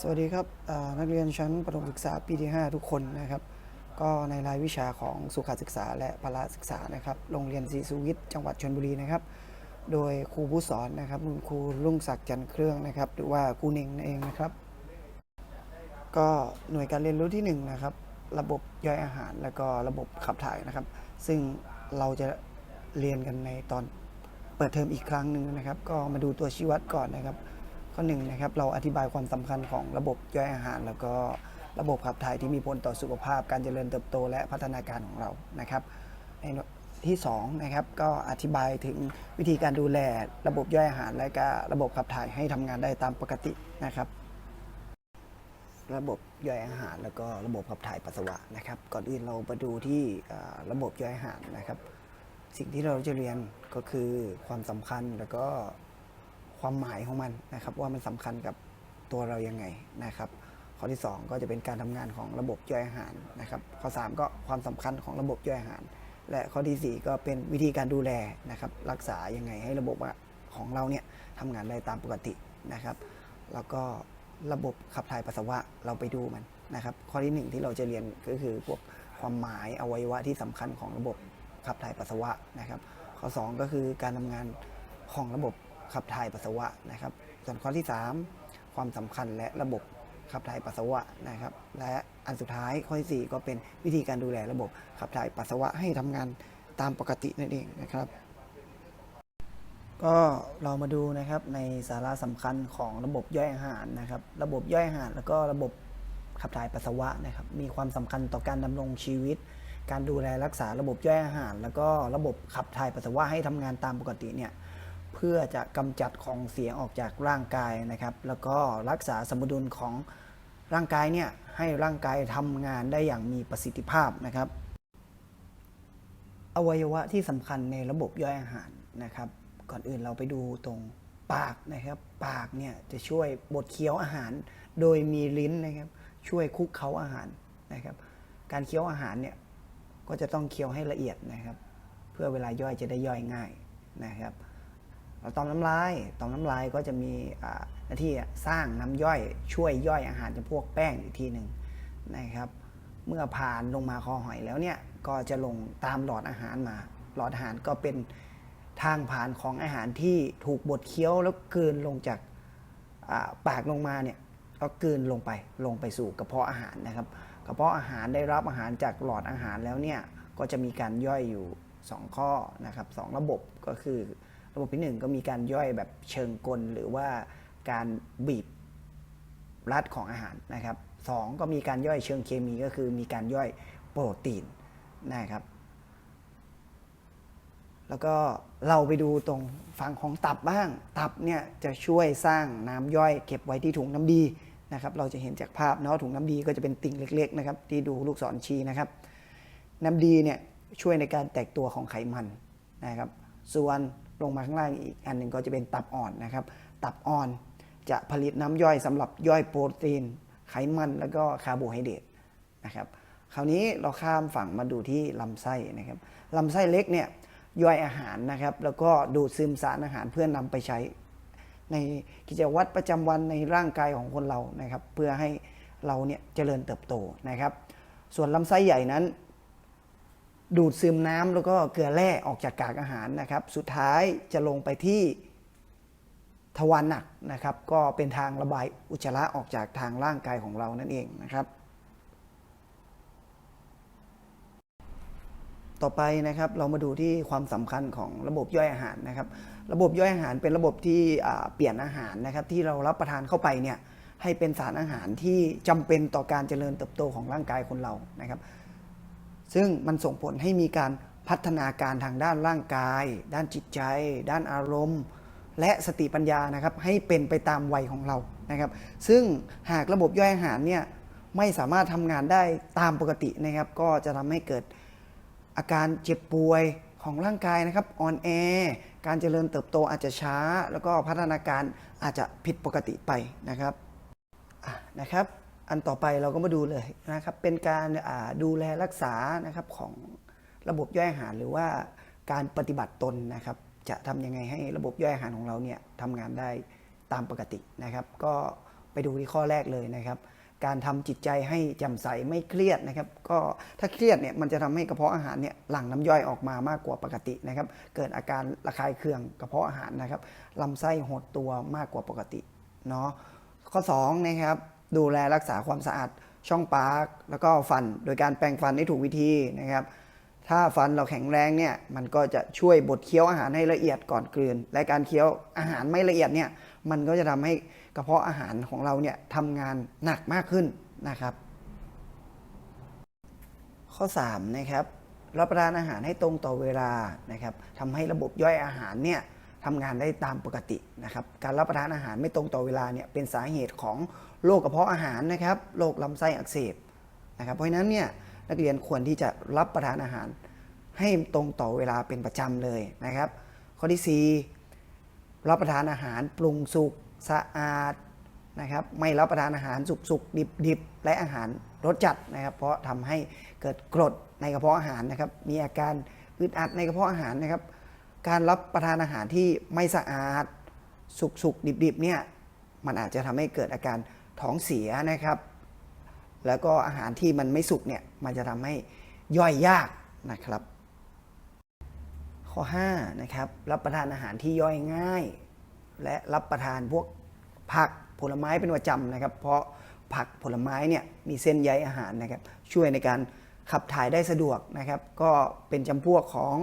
สวัสดีครับนักเรียนชั้นประถมศึกษาปีที่ 5 ทุกคนนะครับ ก็ในรายวิชาของสุขศึกษาและพละศึกษานะครับโรงเรียนศรีสุวิทย์จังหวัดชลบุรีนะครับ โดยครูผู้สอนนะครับคุณครูรุ่งศักดิ์จันเครื่องนะครับ หรือว่าครูเน่งเองนะครับ ก็หน่วยการเรียนรู้ที่หนึ่งนะครับระบบย่อยอาหารแล้วก็ระบบขับถ่ายนะครับ ซึ่งเราจะเรียนกันในตอนเปิดเทอมอีกครั้งหนึ่งนะครับ ก็มาดูตัวชี้วัดก่อนนะครับ ข้อหนึ่งนะครับเราอธิบายความสำคัญของระบบย่อยอาหาร แล้วก็ระบบขับถ่ายที่มีผลต่อสุขภาพ การเจริญเติบโตและพัฒนาการของเรานะครับในที่สองนะครับก็อธิบายถึงวิธีการดูแลระบบย่อยอาหาร และก็ระบบขับถ่ายให้ทำงานได้ตามปกตินะครับระบบย่อยอาหาร แล้วก็ระบบขับถ่ายปัสสาวะนะครับ ก่อนอื่นเรามาดูที่ระบบย่อยอาหารนะครับ สิ่งที่เราจะเรียนก็คือความสำคัญแล้วก็ ความหมายของมันนะครับ ว่ามันสำคัญกับตัวเรายังไงนะครับ ข้อที่ 2 ก็จะเป็นการทำงานของระบบย่อยอาหารนะครับ ข้อ 3 ก็ความสำคัญของระบบย่อยอาหาร และข้อทีสี่ 4 ก็เป็นวิธีการดูแลนะครับ รักษายังไงให้ระบบของเราเนี่ยทำงานได้ตามปกตินะครับ แล้วก็ระบบขับถ่ายปัสสาวะเราไปดูมันนะครับ ข้อที่หนึ่งที่เราจะเรียนก็คือพวกความหมายอวัยวะที่สำคัญของระบบขับถ่ายปัสสาวะนะครับ ข้อ 2 ก็คือการทำงานของระบบ ขับถ่ายปัสสาวะนะครับ ส่วนข้อที่ 3 ความสำคัญและระบบขับถ่ายปัสสาวะนะครับ และอันสุดท้ายข้อที่4ก็เป็นวิธีการดูแลระบบขับถ่ายปัสสาวะให้ทำงานตามปกตินั่นเองนะครับ ก็เรามาดูนะครับในสาระสำคัญของระบบย่อยอาหารนะครับ ระบบย่อยอาหาร แล้วก็ระบบขับถ่ายปัสสาวะนะครับ มีความสำคัญต่อการดำรงชีวิต การดูแลรักษาระบบย่อยอาหาร แล้วก็ระบบขับถ่ายปัสสาวะให้ทำงานตามปกติเนี่ย เพื่อจะกำจัดของเสียออกจากร่างกายนะครับ แล้วก็รักษาสมดุลของร่างกายเนี่ยให้ร่างกายทำงานได้อย่างมีประสิทธิภาพนะครับ อวัยวะที่สำคัญในระบบย่อยอาหารนะครับ ก่อนอื่นเราไปดูตรงปากนะครับ ปากเนี่ยจะช่วยบดเคี้ยวอาหาร โดยมีลิ้นนะครับ ช่วยคุกเค้าอาหารนะครับ การเคี้ยวอาหารเนี่ยก็จะต้องเคี้ยวให้ละเอียดนะครับ เพื่อเวลาย่อยจะได้ย่อยง่ายนะครับ ต่อมน้ำลายต่อมน้ำลายก็จะมีหน้าที่สร้างน้ำย่อยช่วยย่อยอาหารจำพวกแป้งอีกทีหนึ่งนะครับเมื่อผ่านลงมาคอหอยแล้วเนี่ยก็จะลงตามหลอดอาหารมา หลอดอาหารก็เป็นทางผ่านของอาหารที่ถูกบดเคี้ยวแล้วกลืนลงจากปากลงมาเนี่ยก็กลืนลงไปลงไปสู่กระเพาะอาหารนะครับกระเพาะอาหารได้รับอาหารจากหลอดอาหารแล้วเนี่ยก็จะมีการย่อยอยู่ 2 ข้อนะครับสองระบบก็คือ ระบบที่ 1 ก็มีการย่อยแบบเชิงกล หรือว่าการบีบรัดของอาหารนะครับสองก็มีการย่อยเชิงเคมีก็คือมีการย่อยโปรตีนนะครับ แล้วก็เราไปดูตรงฝั่งของตับบ้าง ตับเนี่ยจะช่วยสร้างน้ำย่อยเก็บไว้ที่ถุงน้ำดีนะครับ เราจะเห็นจากภาพเนาะถุงน้ำดีก็จะเป็นติ่งเล็ก ๆ นะครับ ที่ดูลูกศรชี้นะครับ น้ำดีเนี่ยช่วยในการแตกตัวของไขมันนะครับ ส่วน ลงมาข้างล่างอีกอันหนึ่งก็จะเป็นตับอ่อนนะครับ ตับอ่อนจะผลิตน้ำย่อยสำหรับย่อยโปรตีน ไขมันแล้วก็คาร์โบไฮเดรตนะครับคราวนี้เราข้ามฝั่งมาดูที่ลำไส้นะครับลำไส้เล็กเนี่ยย่อยอาหารนะครับ แล้วก็ดูดซึมสารอาหารเพื่อนำไปใช้ ในกิจวัตรประจำวันในร่างกายของคนเรานะครับ เพื่อให้เราเนี่ยเจริญเติบโตนะครับ ส่วนลำไส้ใหญ่นั้น ดูดซึมน้ำแล้วก็เกลือแร่ออกจากกากอาหารนะครับ สุดท้ายจะลงไปที่ทวารหนักนะครับ ก็เป็นทางระบายอุจจาระออกจากทางร่างกายของเรานั่นเองนะครับ ต่อไปนะครับเรามาดูที่ความสำคัญของระบบย่อยอาหารนะครับ ระบบย่อยอาหารเป็นระบบที่เปลี่ยนอาหารนะครับ ที่เรารับประทานเข้าไปเนี่ยให้เป็นสารอาหารที่จำเป็นต่อการเจริญเติบโตของร่างกายคนเรานะครับ ซึ่งมันส่งผลให้มีการพัฒนาการทางด้านร่างกาย ด้านจิตใจ ด้านอารมณ์ และสติปัญญานะครับให้เป็นไปตามวัยของเรานะครับ ซึ่งหากระบบย่อยอาหารเนี่ยไม่สามารถทำงานได้ตามปกตินะครับ ก็จะทำให้เกิดอาการเจ็บป่วยของร่างกายนะครับอ่อนแอการเจริญเติบโตอาจจะช้า แล้วก็พัฒนาการอาจจะผิดปกติไปนะครับะนะครับ อันต่อไปเราก็มาดูเลยนะครับ เป็นการดูแลรักษานะครับของระบบย่อยอาหารหรือว่าการปฏิบัติตนนะครับ จะทำยังไงให้ระบบย่อยอาหารของเราเนี่ยทำงานได้ตามปกตินะครับ ก็ไปดูที่ข้อแรกเลยนะครับ การทำจิตใจให้แจ่มใสไม่เครียดนะครับ ก็ถ้าเครียดเนี่ยมันจะทำให้กระเพาะอาหารเนี่ยหลั่งน้ำย่อยออกมามากกว่าปกตินะครับ เกิดอาการระคายเคืองกระเพาะอาหารนะครับลำไส้หดตัวมากกว่าปกติเนาะข้อ2นะครับ ดูแลรักษาความสะอาดช่องปากแล้วก็ฟัน โดยการแปรงฟันให้ถูกวิธีนะครับ ถ้าฟันเราแข็งแรงเนี่ยมันก็จะช่วยบดเคี้ยวอาหารให้ละเอียดก่อนกลืน และการเคี้ยวอาหารไม่ละเอียดเนี่ยมันก็จะทำให้กระเพาะอาหารของเราเนี่ยทำงานหนักมากขึ้นนะครับ ข้อ3นะครับรับประทานอาหารให้ตรงต่อเวลานะครับทำให้ระบบย่อยอาหารเนี่ย ทำงานได้ตามปกตินะครับ การรับประทานอาหารไม่ตรงต่อเวลาเนี่ยเป็นสาเหตุของโรคกระเพาะอาหารนะครับโรคลำไส้อักเสบนะครับ เพราะฉะนั้นเนี่ยนักเรียนควรที่จะรับประทานอาหาร ให้ตรงต่อเวลาเป็นประจำเลยนะครับ ข้อที่ 4 รับประทานอาหารปรุงสุกสะอาดนะครับ ไม่รับประทานอาหารสุกสุกดิบดิบและอาหารรสจัดนะครับ เพราะทำให้เกิดกรดในกระเพาะอาหารนะครับ มีอาการอึดอัดในกระเพาะอาหารนะครับ การรับประทานอาหารที่ไม่สะอาด สุกสุกดิบดิบเนี่ยมันอาจจะทำให้เกิดอาการท้องเสียนะครับ แล้วก็อาหารที่มันไม่สุกเนี่ยมันจะทำให้ย่อยยากนะครับ ข้อ5นะครับรับประทานอาหารที่ย่อยง่าย และรับประทานพวกผักผลไม้เป็นประจำนะครับ เพราะผักผลไม้เนี่ยมีเส้นใยอาหารนะครับ ช่วยในการขับถ่ายได้สะดวกนะครับ ก็เป็นจำพวกของ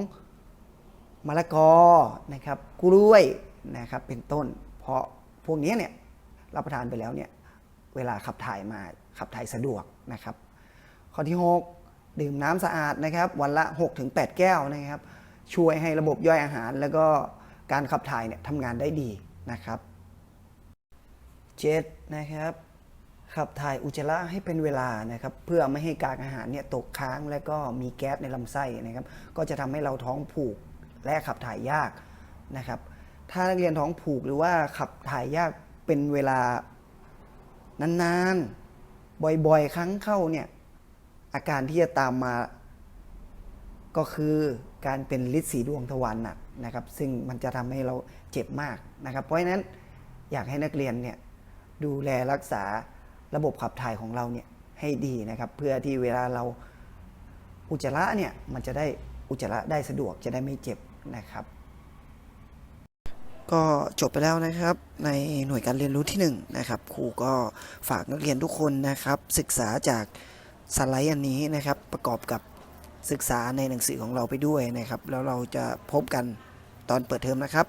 มะละกอนะครับกล้วยนะครับเป็นต้น เพราะพวกนี้เนี่ยรับประทานไปแล้วเนี่ยเวลาขับถ่ายมาขับถ่ายสะดวกนะครับข้อที่ 6 ดื่มน้ำสะอาดนะครับ วันละ 6-8 แก้วนะครับ ช่วยให้ระบบย่อยอาหาร แล้วก็การขับถ่ายเนี่ยทำงานได้ดีนะครับ 7. นะครับขับถ่ายอุจจาระให้เป็นเวลานะครับเพื่อไม่ให้กากอาหารเนี่ยตกค้าง และก็มีแก๊สในลำไส้นะครับ ก็จะทำให้เราท้องผูก และขับถ่ายยากนะครับ ถ้านักเรียนท้องผูกหรือว่าขับถ่ายยากเป็นเวลานานๆ บ่อยๆ ครั้งเข้าเนี่ยอาการที่จะตามมา ก็คือการเป็นลิดสีดวงทวารหนักนะครับ ซึ่งมันจะทำให้เราเจ็บมากนะครับ เพราะฉะนั้นอยากให้นักเรียนเนี่ยดูแลรักษาระบบขับถ่ายของเราเนี่ยให้ดีนะครับ เพื่อที่เวลาเราอุจจาระเนี่ยมันจะได้อุจจาระได้สะดวกจะได้ไม่เจ็บ นะครับ ก็จบไปแล้วนะครับในหน่วยการเรียนรู้ที่1นงนะครับครูก็ฝากนักเรียนทุกคนนะครับ ศึกษาจากสไลด์อันนี้นะครับ ประกอบกับศึกษาในหนังสือของเราไปด้วยนะครับ แล้วเราจะพบกันตอนเปิดเทอมนะครับ